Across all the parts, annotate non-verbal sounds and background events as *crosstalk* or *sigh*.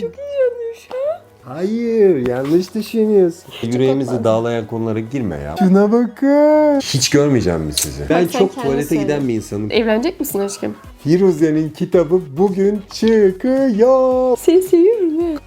Çok heyecanlıyım şu an. Hayır yanlış düşünüyorsun. Yüreğimizi dağlayan konulara girme ya. Şuna bakın. Hiç görmeyeceğim mi sizi? Ben sen çok kendin tuvalete söyle. giden bir insanım. Evlenecek misin aşkım? Firuze'nin kitabı bugün çıkıyor. Seni seviyorum ya.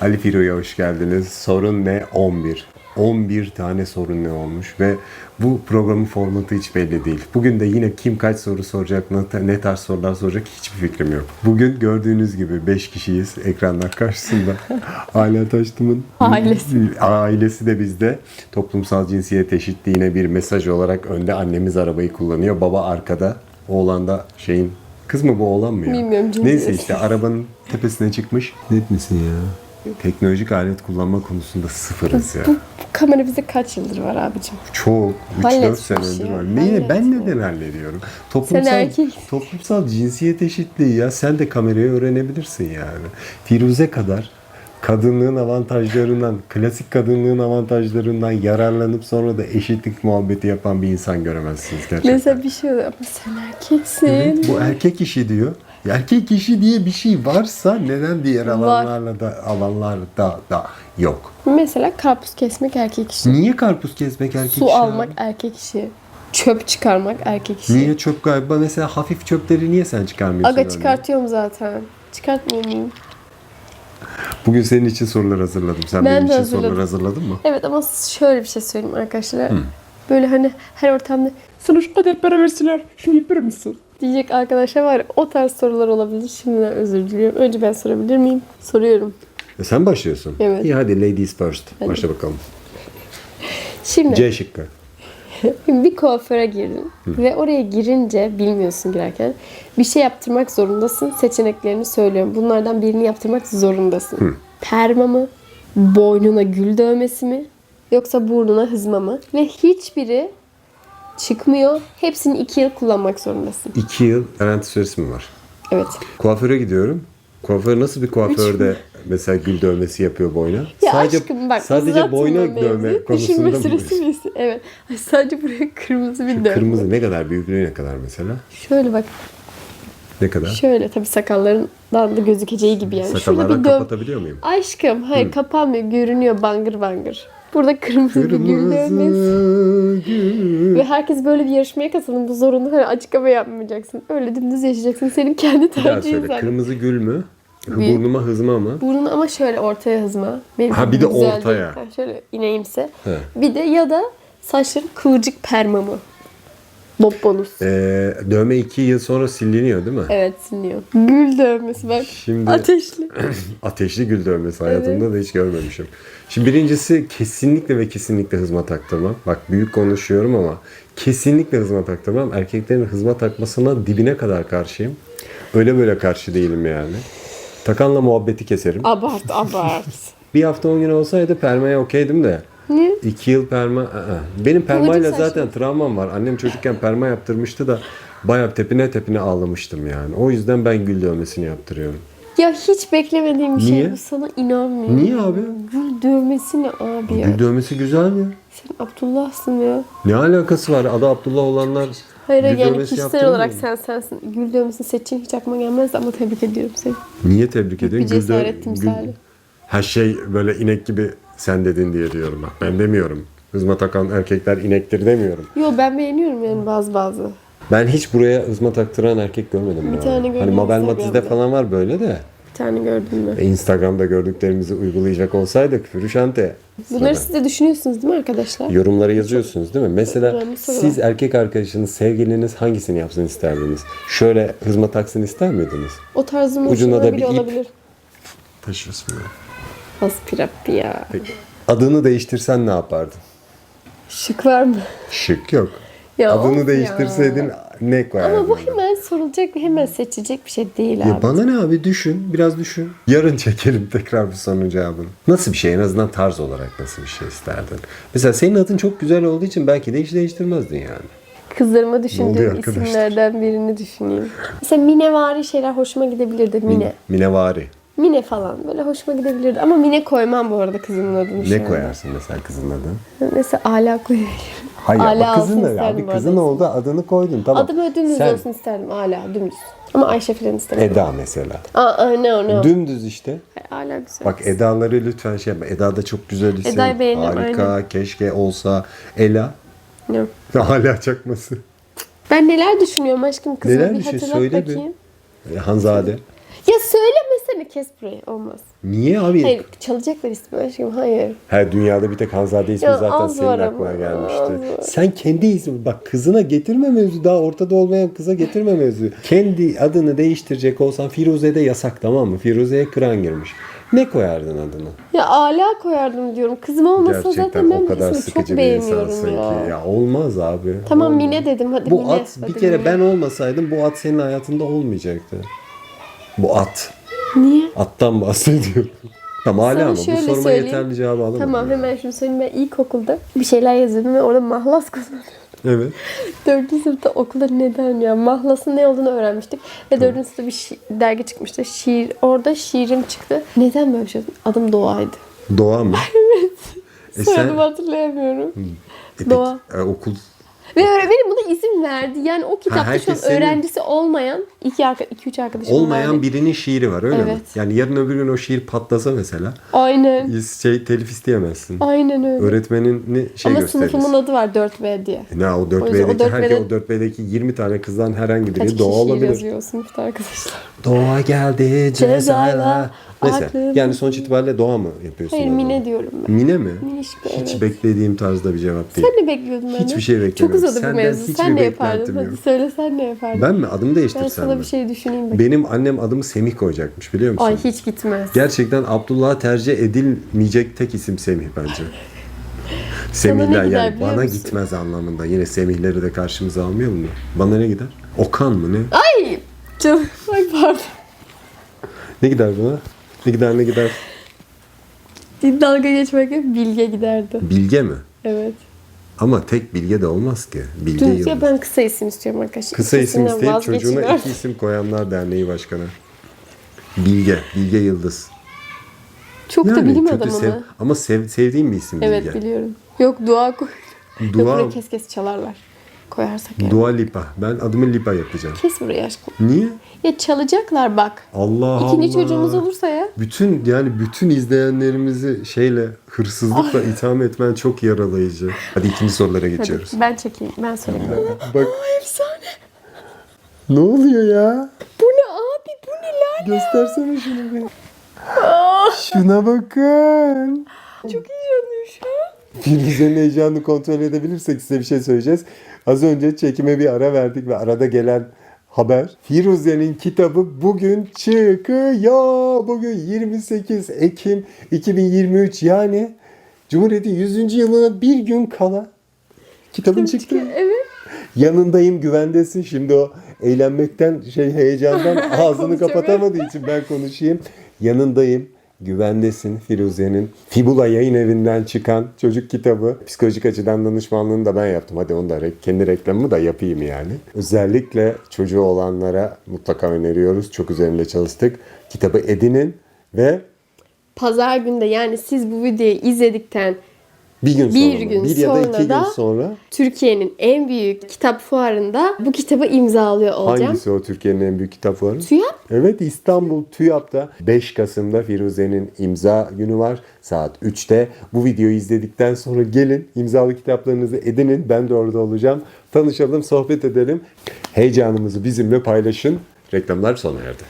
Ali Firu'ya hoş geldiniz. Sorun ne? 11. 11 tane sorun ne olmuş ve bu programın formatı hiç belli değil. Bugün de yine kim kaç soru soracak, ne- tarz sorular soracak hiçbir fikrim yok. Bugün gördüğünüz gibi 5 kişiyiz ekranlar karşısında. *laughs* Ala Taştım'ın Ailesi. ailesi de bizde. Toplumsal cinsiyet eşitliğine bir mesaj olarak önde annemiz arabayı kullanıyor. Baba arkada. Oğlan da şeyin Kız mı bu oğlan mı ya? Bilmiyorum, cinsiyet. Neyse işte arabanın tepesine çıkmış. Net misin ya? Teknolojik alet kullanma konusunda sıfırız ya. Bu kamera bize kaç yıldır var abicim? Çok. 3-4 Halletmiş senedir ya, var. Neyi ben neden hallediyorum? Toplumsal, toplumsal cinsiyet eşitliği ya. Sen de kamerayı öğrenebilirsin yani. Firuze kadar kadınlığın avantajlarından, klasik kadınlığın avantajlarından yararlanıp sonra da eşitlik muhabbeti yapan bir insan göremezsiniz gerçekten. Mesela bir şey oluyor ama sen erkeksin. Evet, bu erkek işi diyor. Erkek işi diye bir şey varsa neden diğer alanlarla da alanlarda da yok? Mesela karpuz kesmek erkek işi. Niye karpuz kesmek erkek Su işi almak abi? erkek işi. Çöp çıkarmak erkek işi. Niye çöp galiba mesela hafif çöpleri niye sen çıkarmıyorsun? Aga örneğin? çıkartıyorum zaten. Çıkartmıyor muyum? Bugün senin için sorular hazırladım. Sen Ben benim de için hazırladım. sorular hazırladın mı? Evet ama şöyle bir şey söyleyeyim arkadaşlar. Böyle hani her ortamda sana şu kadar para versinler şunu yapar mısın? Diyecek arkadaşlar var o tarz sorular olabilir. Şimdiden özür diliyorum. Önce ben sorabilir miyim? Soruyorum. E sen başlıyorsun. Evet. İyi hadi ladies first. Hadi. Başla bakalım. Şimdi C şıkkı. *laughs* bir kuaföre girdin ve oraya girince bilmiyorsun girerken bir şey yaptırmak zorundasın. Seçeneklerini söylüyorum. Bunlardan birini yaptırmak zorundasın. Perma mı? Boynuna gül dövmesi mi? Yoksa burnuna hızma mı? Ve hiçbiri çıkmıyor. Hepsini iki yıl kullanmak zorundasın. İki yıl garanti süresi mi var? Evet. Kuaföre gidiyorum. Kuaför nasıl bir kuaförde mesela gül dövmesi yapıyor boyna? Ya aşkım bak sadece mevzuyu. dövme konusunda mı? mi? Evet. Ay, Sadece buraya kırmızı bir dövme. Kırmızı ne kadar büyüklüğü ne kadar mesela? Şöyle bak. Ne kadar? Şöyle tabii sakallarından da gözükeceği gibi yani. Sakallardan kapatabiliyor muyum? Aşkım hayır kapanmıyor. Görünüyor bangır bangır. Burada kırmızı, bir gül dövmesi. Kırmızı gül. Ve herkes böyle bir yarışmaya katılın. Bu zorunlu. Hani açık hava yapmayacaksın. Öyle dümdüz yaşayacaksın. Senin kendi tercihin zaten. Kırmızı gül mü? Büyük. Burnuma hızma mı? Burnunu ama şöyle ortaya hızma. Benim Ha, bir de ortaya. değil. Ha, şöyle ineyimse. He. Bir de ya da saçların kıvırcık perma mı? Bob bonus. Ee, dövme iki yıl sonra siliniyor değil mi? Evet siliyor. Gül dövmesi bak. Şimdi Ateşli. *clears throat* ateşli gül dövmesi hayatımda da hiç görmemişim. Şimdi birincisi kesinlikle ve kesinlikle hızma taktırmam. Bak büyük konuşuyorum ama kesinlikle hızma taktırmam. Erkeklerin hızma takmasına dibine kadar karşıyım. Öyle böyle karşı değilim yani. Takanla muhabbeti keserim. Abart abart. *laughs* Bir hafta 10 gün olsaydı permaya okeydim de. Niye? 2 yıl perma. ı-ı. Benim permayla saçma. zaten travmam var. Annem çocukken perma yaptırmıştı da bayağı tepine tepine ağlamıştım yani. O yüzden ben gül dövmesini yaptırıyorum. Ya hiç beklemediğim bir şey Niye? bu sana inanmıyorum. Niye abi? Gül dövmesi ne abi ya? Gül dövmesi güzel ya. Sen Abdullah'sın ya. Ne alakası var? Adı Abdullah olanlar Hayır gül yani kişisel olarak sen sensin. Gül dövmesini seçeceğin hiç aklıma gelmezdi ama tebrik ediyorum seni. Niye tebrik ediyorsun? bir Gül cesaret timsali. Her şey böyle inek gibi sen dedin diye diyorum bak. Ben demiyorum. Hızma takan erkekler inektir demiyorum. Yo ben beğeniyorum yani bazı bazı. Ben hiç buraya hızma taktıran erkek görmedim. Bir tane gördüm Hani Mabel Instagram'da. Matiz'de falan var böyle de. Bir tane gördün mü? E, Instagram'da gördüklerimizi uygulayacak olsaydık Fürüşante. Bunları siz de düşünüyorsunuz değil mi arkadaşlar? Yorumlara yazıyorsunuz değil mi? Mesela önemli soru. siz erkek arkadaşınız, sevgiliniz hangisini yapsın isterdiniz? Şöyle hızma taksın ister miydiniz? O tarzın Ucuna da bir ip. olabilir. Taşıyorsun böyle. Aspirappi ya. Adını değiştirsen ne yapardın? Şık var mı? Şık yok. Ya of Adını ya. değiştirseydin ne koyardın? Ama bu hemen sorulacak ve hemen seçilecek bir şey değil Ya abi. bana ne abi düşün, biraz düşün. Yarın çekelim tekrar bu sorunun cevabını. Nasıl bir şey, en azından tarz olarak nasıl bir şey isterdin? Mesela senin adın çok güzel olduğu için belki de hiç değiştirmezdin yani. Kızlarıma düşündüğüm isimlerden birini düşüneyim. Mesela Minevari şeyler hoşuma gidebilirdi. Mine. Minevari. Mine falan böyle hoşuma gidebilirdi. Ama Mine koymam bu arada kızımın adını Ne koyarsın mesela kızın adını? Mesela Ala koyabilirim. Hayır Ala ama kızın da abi kızın oldu adını koydun tamam. Adım dümdüz Sen olsun isterdim. Hala dümdüz. Ama Ayşe falan istemedim. Eda mesela. Aa, no no. Dümdüz işte. Hala güzel. Bak Eda'ları lütfen şey yapma. Eda da çok güzel isim. Eda'yı beğendim, Harika. Keşke olsa. Ela. No. *laughs* Hala çakması. Ben neler düşünüyorum aşkım kızım Neler bir hatırlat Söyle bir. bakayım. E, Hanzade. Ya söylemesene kes burayı olmaz. Niye abi? Hayır çalacaklar ismi aşkım hayır. Her dünyada bir tek Hanzade ismi Ya zaten az senin var aklına ama, az gelmişti. var. Sen kendi ismi bak kızına getirme mevzu daha ortada olmayan kıza getirme mevzu. kendi adını değiştirecek olsan Firuze'de yasak tamam mı? Firuze'ye kıran girmiş. Ne koyardın adını? Ya ala koyardım diyorum. Kızım olmasa Gerçekten zaten ben o bu kadar ismi sıkıcı çok bir beğeniyorum insansın ya. ki. Ya olmaz abi. Tamam Olmaz. Mine dedim hadi Bu Mine. at bir Hadi kere Mine. ben olmasaydım bu at senin hayatında olmayacaktı. Bu at. Niye? Attan bahsediyorum. *laughs* Tamam hala Sana ama bu şöyle soruma söyleyeyim. yeterli cevabı alamadım. Tamam hemen şunu söyleyeyim. Ben ilkokulda bir şeyler yazıyordum ve orada mahlas kullanıyordum. Evet. *laughs* Dördüncü sınıfta okulda neden ya? Mahlasın ne olduğunu öğrenmiştik. Ve dördüncü sınıfta bir şi- dergi çıkmıştı. Şiir. Orada şiirim çıktı. Neden böyle bir şey? Adım Doğa'ydı. Doğa mı? *laughs* evet. E sen, Soyadımı hatırlayamıyorum. E peki, Doğa. e, okul Ve öğretmenim buna izin verdi. Yani o kitapta şu an öğrencisi olmayan iki, arka, iki üç arkadaşım olmayan vardı. birinin şiiri var öyle mi? Evet. Yani yarın öbür gün o şiir patlasa mesela Aynen. şey telif isteyemezsin. Aynen öyle. Öğretmenini şey Ama gösterirsin. sınıfımın adı var 4B diye. Ne o O yüzden 4B'deki o herkes 4B'de o 4B'deki 20 tane kızdan herhangi Kaç biri kişi doğa olabilir. yazıyor o sınıfta arkadaşlar. Doğa geldi cezayla. Neyse aklım- yani sonuç itibariyle doğa mı yapıyorsun? Hayır adını? Mine diyorum ben. Mine mi? Minişko, Hiç evet. beklediğim tarzda bir cevap değil. Sen ne bekliyordun benden? Hiçbir şey Çok beklemiyorum. uzadı bu Senden mevzu. hiçbir Sen ne yapardın? Hadi söyle sen ne yapardın? Ben mi? Adımı Ben değiştirsem sana mi? bir şey düşüneyim bakayım. Benim annem adımı Semih koyacakmış biliyor musun? Ay hiç gitmez. Gerçekten Abdullah'a tercih edilmeyecek tek isim Semih bence. *laughs* gider yani bana musun? gitmez anlamında. Yine Semihleri de karşımıza almıyor mu? Bana ne gider? Okan mı ne? Ay canım. Ay pardon. Ne gider bana? Ne gider ne gider? Dalga geçmek yok. Bilge giderdi. Bilge mi? Evet. Ama tek Bilge de olmaz ki. Bilge Dün Yıldız. ya ben kısa isim istiyorum arkadaşlar. Kısa isim İkisinden isteyip çocuğuna iki isim koyanlar derneği başkanı. Bilge. Bilge Yıldız. Çok da bilim kötü adamı sev- ama sev, sevdiğim bir isim Evet Bilge. biliyorum. Yok dua koy. Dua, buraya kes kes çalarlar. Koyarsak yani. Dua Lipa. Ben adımı Lipa yapacağım. Kes burayı aşkım. Niye? Ya çalacaklar bak. Allah İkinci Allah. çocuğumuz olursa ya. Bütün yani bütün izleyenlerimizi şeyle hırsızlıkla itham etmen çok yaralayıcı. Hadi ikinci sorulara Hadi geçiyoruz. ben çekeyim. Ben sorayım. Bak Efsane. ne oluyor ya? Bu ne abi? Bu ne lan? Göstersene şunu bir. Şuna bakın. Çok heyecanlıyım şu an. Firuze'nin heyecanını kontrol edebilirsek size bir şey söyleyeceğiz. Az önce çekime bir ara verdik ve arada gelen haber. Firuze'nin kitabı bugün çıkıyor. Bugün 28 Ekim 2023 yani Cumhuriyet'in 100. yılına bir gün kala kitabın çıktı. Evet. Yanındayım güvendesin. Şimdi o eğlenmekten şey heyecandan *laughs* ağzını kapatamadığı için ben konuşayım. Yanındayım. Güvendesin Firuze'nin Fibula yayın evinden çıkan çocuk kitabı. Psikolojik açıdan danışmanlığını da ben yaptım. Hadi onu da kendi reklamımı da yapayım yani. Özellikle çocuğu olanlara mutlaka öneriyoruz. Çok üzerinde çalıştık. Kitabı edinin ve Pazar günde yani siz bu videoyu izledikten bir gün Bir sonra, gün bir ya da iki gün sonra Türkiye'nin en büyük kitap fuarında bu kitabı imzalıyor olacağım. hangisi o Türkiye'nin en büyük kitap fuarı? TÜYAP. Evet İstanbul TÜYAP'ta 5 Kasım'da Firuze'nin imza günü var. Saat 3'te. Bu videoyu izledikten sonra gelin imzalı kitaplarınızı edinin. Ben de orada olacağım. Tanışalım, sohbet edelim. Heyecanımızı bizimle paylaşın. Reklamlar sona erdi.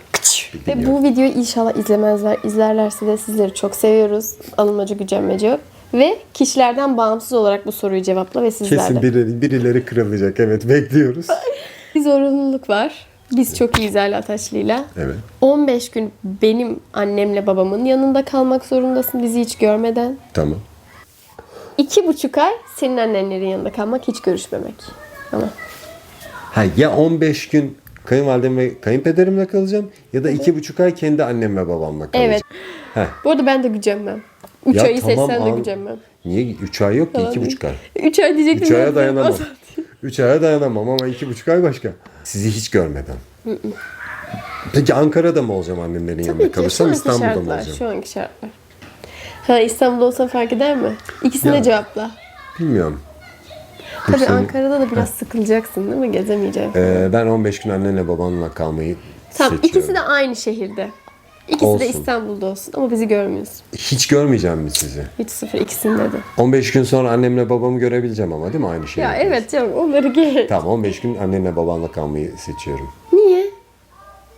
Ve bu videoyu inşallah izlemezler. İzlerlerse de sizleri çok seviyoruz. Alınmacı gücenmece yok. Ve kişilerden bağımsız olarak bu soruyu cevapla ve sizler Kesin de. biri, birileri kırılacak. Evet bekliyoruz. *laughs* Bir zorunluluk var. Biz çok iyiyiz Ala Taşlı'yla. Evet. 15 gün benim annemle babamın yanında kalmak zorundasın bizi hiç görmeden. Tamam. İki buçuk ay senin annenlerin yanında kalmak, hiç görüşmemek. Tamam. Ha, ya 15 gün kayınvalidem ve kayınpederimle kalacağım ya da iki buçuk ay kendi annem ve babamla kalacağım. Evet. Heh. Bu arada ben de gücenmem. Üç Ya ayı tamam, seçsen de gücenmem. Niye? 3 ay yok ki Yalan iki değil. buçuk ay. Üç ay diyecektim. 3 aya dayanamam. Azat. 3 aya dayanamam ama iki buçuk ay başka. Sizi hiç görmeden. Peki Ankara'da mı olacağım annemlerin yanında Tabii ki, kalırsam İstanbul'da mı olacağım? Şu anki şartlar. Ha İstanbul'da olsan fark eder mi? İkisine Ya. cevapla. Bilmiyorum. Tabii sene- Ankara'da da biraz sıkılacaksın değil mi? Gezemeyeceksin. Ee, ben 15 gün annenle babanla kalmayı Tamam seçiyorum. ikisi de aynı şehirde. İkisi Olsun. de İstanbul'da olsun ama bizi görmüyorsun. Hiç görmeyeceğim mi sizi? Hiç sıfır ikisinde de. 15 gün sonra annemle babamı görebileceğim ama değil mi aynı şey? Ya evet canım onları geç. Tamam 15 gün annenle babanla kalmayı seçiyorum. Niye?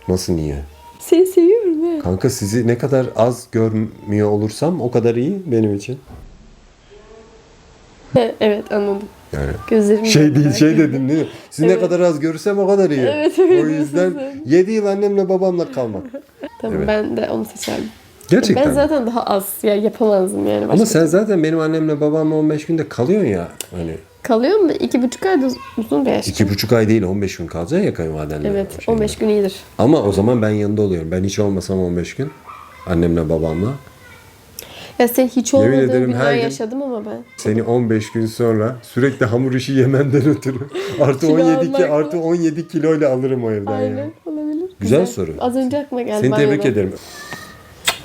Nasıl niye? Seni seviyorum ya. Kanka sizi ne kadar az görmüyor olursam o kadar iyi benim için. He, evet anladım. Yani Gözlerim şey değil şey dedin değil mi? Sizi ne kadar az görürsem o kadar iyi. Evet, öyle o yüzden diyorsun 7 yıl annemle babamla kalmak. Tamam Evet. ben de onu seçerdim. Gerçekten. Ben zaten daha az ya yapamazdım yani. Ama sen zaten benim annemle babamla 15 günde kalıyorsun ya. Hani Kalıyor mu? İki buçuk ayda uzun bir yaş. iki buçuk ay değil 15 gün kalacaksın ya kayınvalidenle. Evet Şeyle. 15 gün iyidir. Ama o zaman ben yanında oluyorum. Ben hiç olmasam 15 gün annemle babamla. Ya sen hiç Yemin olmadığın ederim günler her gün- yaşadım ama ben. Seni 15 gün sonra sürekli hamur işi yemenden ötürü *laughs* artı Kilo 17 ki artı 17 kiloyla alırım o evden Aynen ya. Güzel soru. Az önce aklıma geldi. Seni tebrik banyoda. ederim.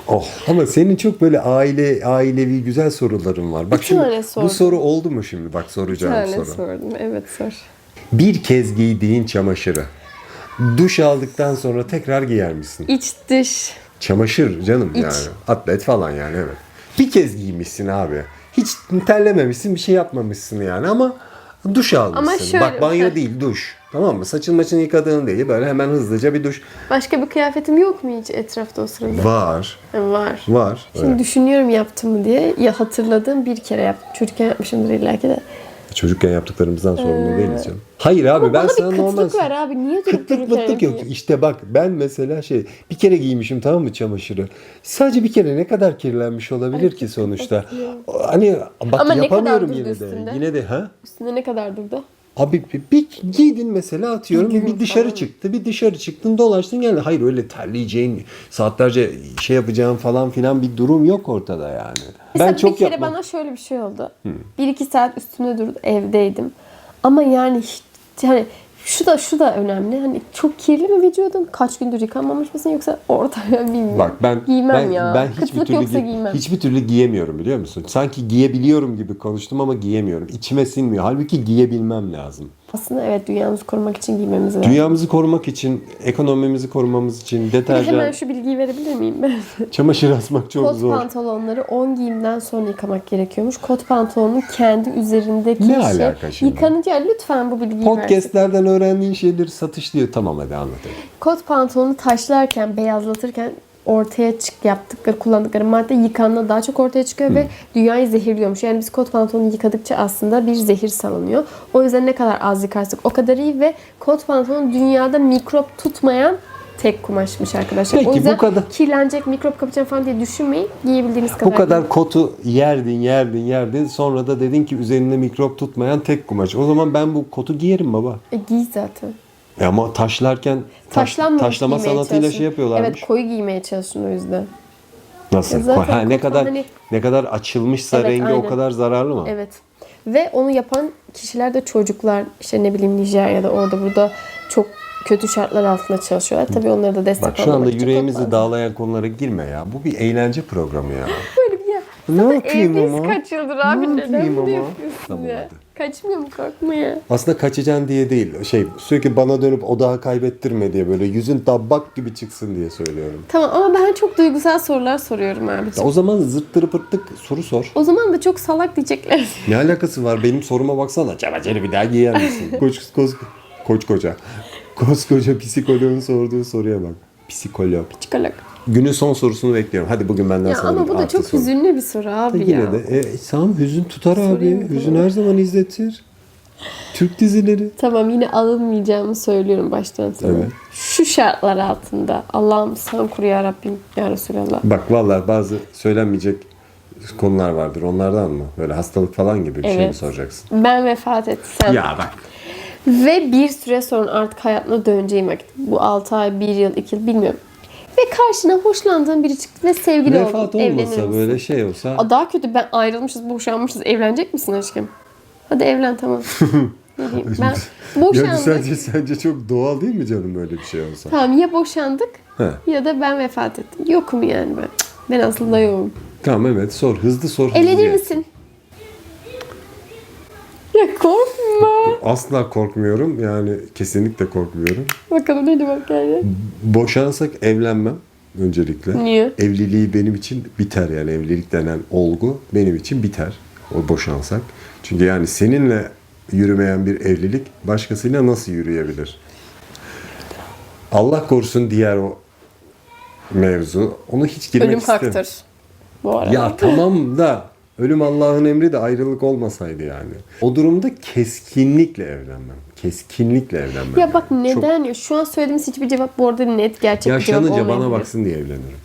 Oh ama senin çok böyle aile ailevi güzel soruların var. Bak Bir şimdi tane bu sordum. soru oldu mu şimdi? Bak Bir soracağım tane soru. sordum. Evet sor. Bir kez giydiğin çamaşırı duş aldıktan sonra tekrar giyer misin? İç dış. Çamaşır canım yani. Atlet falan yani evet. Bir kez giymişsin abi. Hiç terlememişsin bir şey yapmamışsın yani ama duş almışsın. Ama şöyle- Bak banyo değil duş. Tamam mı? Saçın maçını yıkadığın değil. Böyle hemen hızlıca bir duş. Başka bir kıyafetim yok mu hiç etrafta o sırada? Var. Ha, var. Var. Şimdi Evet. düşünüyorum yaptım mı diye. Ya hatırladığım bir kere yaptım. Çocukken yapmışımdır illa ki de. Çocukken yaptıklarımızdan sorumlu değiliz canım. Hayır abi Ama ben sana bir normal... kıtlık var abi. Niye durup Kıtlık mıtlık yok. İşte bak ben mesela şey bir kere giymişim tamam mı çamaşırı. Sadece bir kere ne kadar kirlenmiş olabilir ki sonuçta. Hani bak Ama yapamıyorum yine de. üstünde? Yine de ha? Üstünde ne kadar durdu? Abi bir, bir giydin mesela atıyorum Bir bir, dışarı çıktı bir dışarı çıktın dolaştın geldin. Hayır öyle terleyeceğin saatlerce şey yapacağın falan filan bir durum yok ortada yani. Mesela ben çok bir kere yapmam. bana şöyle bir şey oldu. Bir iki saat üstümde durdu evdeydim. Ama yani hiç, hani şu da şu da önemli. Hani çok kirli mi vücudun? Kaç gündür yıkanmamış mısın yoksa ortaya bilmiyorum. Bak ben giymem ben, ya. ben hiçbir Kıtlık türlü yoksa gi- giymem. hiçbir türlü giyemiyorum biliyor musun? Sanki giyebiliyorum gibi konuştum ama giyemiyorum. İçime sinmiyor. Halbuki giyebilmem lazım. Aslında evet dünyamızı korumak için giymemiz lazım. Dünyamızı korumak için, ekonomimizi korumamız için deterjan, Hemen şu bilgiyi verebilir miyim ben? *laughs* çamaşır asmak çok Kot zor. pantolonları 10 giyimden sonra yıkamak gerekiyormuş. Kot pantolonun kendi üzerindeki Ne şey alaka şimdi? yıkanınca lütfen bu bilgiyi versin. Podcast'lerden öğrendiğin şeyleri satışlıyor. Tamam hadi anlat. hadi. Kot pantolonu taşlarken, beyazlatırken ortaya çık yaptıkları, kullandıkları madde yıkanma daha çok ortaya çıkıyor ve dünyayı zehirliyormuş. Yani biz kot pantolonu yıkadıkça aslında bir zehir salınıyor. O yüzden ne kadar az yıkarsak o kadar iyi ve kot pantolon dünyada mikrop tutmayan tek kumaşmış arkadaşlar. Peki, o yüzden bu kadar- kirlenecek, mikrop kapacağım falan diye düşünmeyin. Giyebildiğiniz kadar. Bu kadar kotu yerdin, yerdin, yerdin. Sonra da dedin ki üzerinde mikrop tutmayan tek kumaş. O zaman ben bu kotu giyerim baba. E, giy zaten. E ama taşlarken taş, Taşlanmamış taşlama giymeye sanatıyla çalışın. şey yapıyorlarmış. Evet koyu giymeye çalışın o yüzden. Nasıl? E zaten ha, ne kadar hani- ne kadar açılmışsa Evet, rengi o aynen. kadar zararlı mı? Evet. Ve onu yapan kişiler de çocuklar işte ne bileyim Nijerya'da orada burada çok kötü şartlar altında çalışıyorlar. Tabii onlara da destek Bak şu anda için yüreğimizi çok dağlayan konulara girme ya. Bu bir eğlence programı ya. Böyle bir ya. ne yapayım Evliyiz ama? kaç yıldır abi Ne yapayım ama? Tamam, hadi. Kaçmıyor mu korkma ya. Aslında kaçacaksın diye değil. Şey sürekli bana dönüp odağı kaybettirme diye böyle yüzün tabak gibi çıksın diye söylüyorum. Tamam ama ben çok duygusal sorular soruyorum Ya abiciğim. o zaman zırttırı pırttık soru sor. O zaman da çok salak diyecekler. Ne alakası var? Benim soruma baksana. Çamaşırı bir daha giyer misin? *laughs* koç, koç, koç koca. Koskoca psikoloğun sorduğu soruya bak. Psikolog. Çıkalak. Günün son sorusunu bekliyorum. Hadi bugün benden Ya sana ama bu da çok soru. hüzünlü bir soru abi Yine ya. de e, tamam hüzün tutar abi. Sorayım, Hüzün tamam. her zaman izletir. Türk dizileri. Tamam yine alınmayacağımı söylüyorum baştan sonra. Evet. Şu şartlar altında Allah'ım sen koru ya Rabbim ya Resulallah. Bak vallahi bazı söylenmeyecek konular vardır. Onlardan mı? Böyle hastalık falan gibi bir şey mi Evet. soracaksın? Ben vefat etsem Ya bak. ve bir süre sonra artık hayatına döneceğim vakit. Bu 6 ay, 1 yıl, 2 yıl bilmiyorum. Ve karşına hoşlandığın biri çıktı ve sevgili Vefat oldun. Evlenir olmasa misin? böyle şey olsa. Aa, daha kötü ben ayrılmışız, boşanmışız. Evlenecek misin aşkım? Hadi evlen tamam. *laughs* ne diyeyim? Ben Yani boşandık. sence, sence çok doğal değil mi canım böyle bir şey olsa? Tamam ya boşandık He. ya da ben vefat ettim. Yokum yani ben. Ben aslında yokum. Tamam evet sor. Hızlı sor. Evlenir misin? Ya korkma Asla korkmuyorum. Yani kesinlikle korkmuyorum. Bakalım ne demek yani. Boşansak evlenmem öncelikle. Niye? Evliliği benim için biter yani evlilik denen olgu benim için biter. O boşansak. Çünkü yani seninle yürümeyen bir evlilik başkasıyla nasıl yürüyebilir? Allah korusun diğer o mevzu. Onu hiç girmek Ölüm istemiyorum. haktır. Bu arada. Ya tamam da ölüm Allah'ın emri de ayrılık olmasaydı yani. O durumda keskinlikle evlenmem. Keskinlikle evlenmem. Ya bak yani. Çok neden? Şu an söylediğimiz hiçbir cevap bu arada net gerçek bir cevap yaşlanınca bana olmayabilir. baksın diye evlenirim.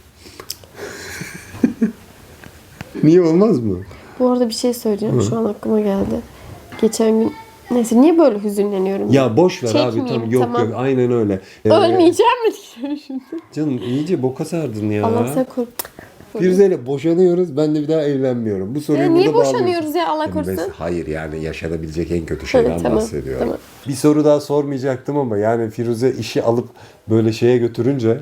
*laughs* Niye olmaz mı? Bu arada bir şey söyleyeceğim. Şu an aklıma geldi. Geçen gün Neyse niye böyle hüzünleniyorum? Ya boş ver abi tamam yok tamam. yok aynen öyle. Ee, Ölmeyeceğim mi şimdi? Canım iyice boka sardın ya. Allah sen koru. Firuze'yle boşanıyoruz ben de bir daha evlenmiyorum. Bu soruyu Ya burada niye bağlıyorsun. boşanıyoruz ya Allah Yani korusun? mes- Hayır yani yaşanabilecek en kötü şeyden tamam, bahsediyorum. tamam. Bir soru daha sormayacaktım ama yani Firuze işi alıp böyle şeye götürünce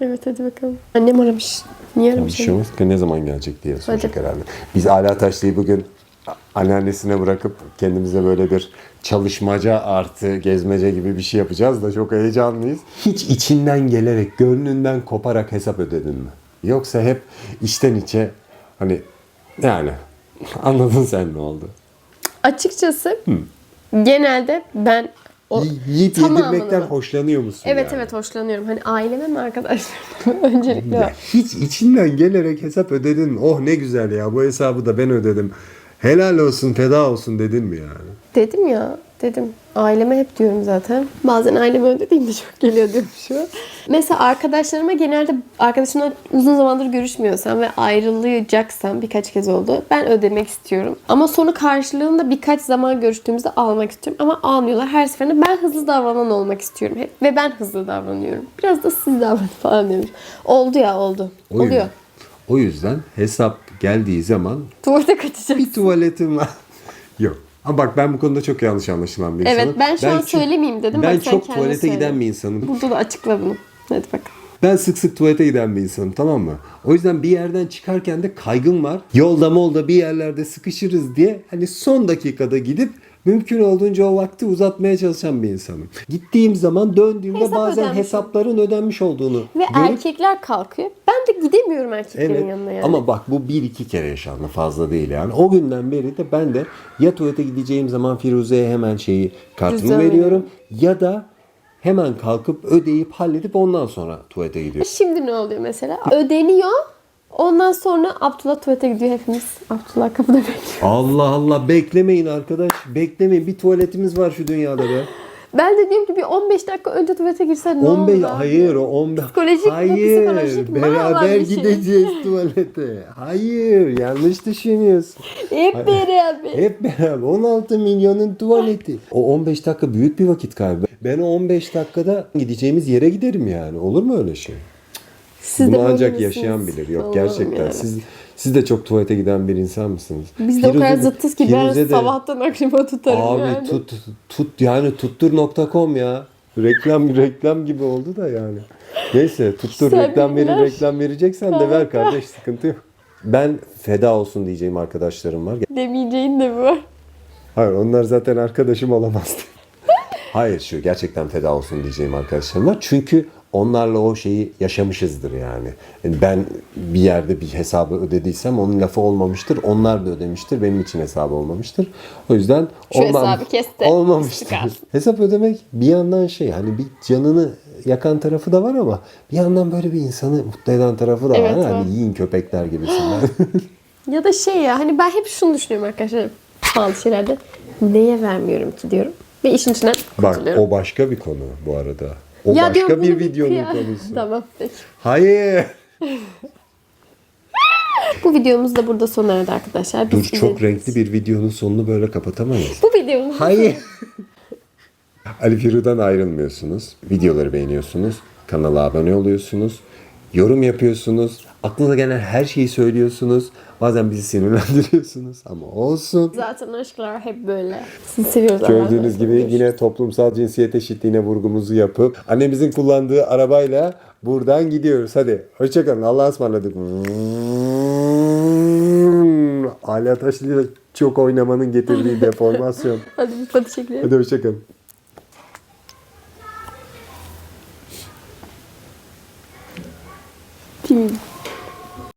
Evet hadi bakalım. Annem aramış. Niye bir aramış? şey olmaz ki ne zaman gelecek diye soracak herhalde. Biz Ala Taşlı'yı bugün anneannesine bırakıp kendimize böyle bir çalışmaca artı gezmece gibi bir şey yapacağız da çok heyecanlıyız. Hiç içinden gelerek, gönlünden koparak hesap ödedin mi? Yoksa hep içten içe hani yani *laughs* anladın sen ne oldu? Açıkçası genelde ben o Yiyip yedirmekten hoşlanıyor musun Evet yani? evet hoşlanıyorum. Hani aileme mi arkadaşlarıma *laughs* öncelikle. Ya hiç içinden gelerek hesap ödedin? Oh ne güzel ya bu hesabı da ben ödedim. Helal olsun feda olsun dedin mi yani? Dedim ya dedim. Aileme hep diyorum zaten. Bazen aileme ödediğimde çok geliyor diyorum şu an. Mesela arkadaşlarıma genelde arkadaşımla uzun zamandır görüşmüyorsam ve ayrılacaksam birkaç kez oldu. Ben ödemek istiyorum. Ama sonu karşılığında birkaç zaman görüştüğümüzde almak istiyorum. Ama almıyorlar. Her seferinde ben hızlı davranan olmak istiyorum hep. Ve ben hızlı davranıyorum. Biraz da siz davranın falan diyormuş. Oldu ya oldu. O Oluyor. yüzden, o yüzden hesap geldiği zaman Tuvalete kaçacak. bir tuvaletim var. Ama bak ben bu konuda çok yanlış anlaşılan bir insanım. Evet ben şu an çok- söylemeyeyim dedim. Ben Bak çok tuvalete söyle. giden bir insanım. Burada da açıkla bunu. Hadi bakalım. Ben sık sık tuvalete giden bir insanım tamam mı? O yüzden bir yerden çıkarken de kaygım var. Yolda molda bir yerlerde sıkışırız diye hani son dakikada gidip mümkün olduğunca o vakti uzatmaya çalışan bir insanım. Gittiğim zaman döndüğümde Hesap bazen ödenmiş. hesapların ödenmiş olduğunu Ve görüp erkekler kalkıyor. Ben de gidemiyorum erkeklerin Evet yanına yani. ama bak bu bir iki kere yaşandı fazla değil yani. O günden beri de ben de ya tuvalete gideceğim zaman Firuze'ye hemen şeyi kartımı Cüzdan veriyorum ya da hemen kalkıp ödeyip halledip ondan sonra tuvalete gidiyorum. Şimdi ne oluyor mesela? Ödeniyor. Ondan sonra Abdullah tuvalete gidiyor hepimiz. Abdullah kapıda bekliyor. Allah Allah beklemeyin arkadaş. Beklemeyin. Bir tuvaletimiz var şu dünyada be. *laughs* Ben de diyorum ki bir 15 dakika önce tuvalete girsen ne 15 olur? hayır o 15 Psikolojik mi, hayır psikolojik mi? Beraber gideceğiz *laughs* tuvalete. Hayır yanlış düşünüyorsun. Hep beraber. Hep beraber 16 milyonun tuvaleti. O 15 dakika büyük bir vakit kaybı. Ben o 15 dakikada gideceğimiz yere giderim yani. Olur mu öyle şey? Siz Bunu ancak yaşayan bilir. Yok Allah'ım gerçekten. ya. Siz siz de çok tuvalete giden bir insan mısınız? Biz de o kadar Firuze zıttız ki Firuze ben de- sabahtan akşama tutarım Abi yani. tut tut yani tuttur.com ya. Reklam reklam gibi oldu da yani. Neyse tuttur Sen reklam veri bilirler. reklam vereceksen de ver kardeş sıkıntı yok. Ben feda olsun diyeceğim arkadaşlarım var. Demeyeceğin de bu var. Hayır onlar zaten arkadaşım olamazdı. *laughs* Hayır şu gerçekten feda olsun diyeceğim arkadaşlarım var. Çünkü onlarla o şeyi yaşamışızdır yani. Yani Ben bir yerde bir hesabı ödediysem onun lafı olmamıştır. Onlar da ödemiştir. Benim için hesabı olmamıştır. O yüzden Şu hesabı kes de olmamıştır. çıkar. Hesap ödemek bir yandan şey hani bir canını yakan tarafı da var ama bir yandan böyle bir insanı mutlu eden tarafı da Evet, var. var. Hani yiyin köpekler gibisinden. *gasps* *laughs* Ya da şey ya hani ben hep şunu düşünüyorum arkadaşlar bazı şeylerde. Neye vermiyorum ki diyorum. Ve işin içinden Bak o başka bir konu bu arada. O Ya başka bir videonun kıya- konusu. Tamam peki. Hayır. Bu videomuz da burada sona erdi arkadaşlar. Dur Biz çok renkli bir videonun sonunu böyle kapatamayız. Bu videomuz Hayır. *laughs* Ali Firu'dan ayrılmıyorsunuz. Videoları beğeniyorsunuz. Kanala abone oluyorsunuz. Yorum yapıyorsunuz. Aklınıza gelen her şeyi söylüyorsunuz. Bazen bizi sinirlendiriyorsunuz ama olsun. zaten aşklar hep böyle. Sizi seviyoruz. Gördüğünüz gibi emanet. yine toplumsal cinsiyet eşitliğine vurgumuzu yapıp annemizin kullandığı arabayla buradan gidiyoruz. Hadi hoşçakalın. Allah'a ısmarladık. Ala taşlı Çok oynamanın getirdiği *laughs* deformasyon. Hadi bir pati çekelim. Hadi hoşçakalın.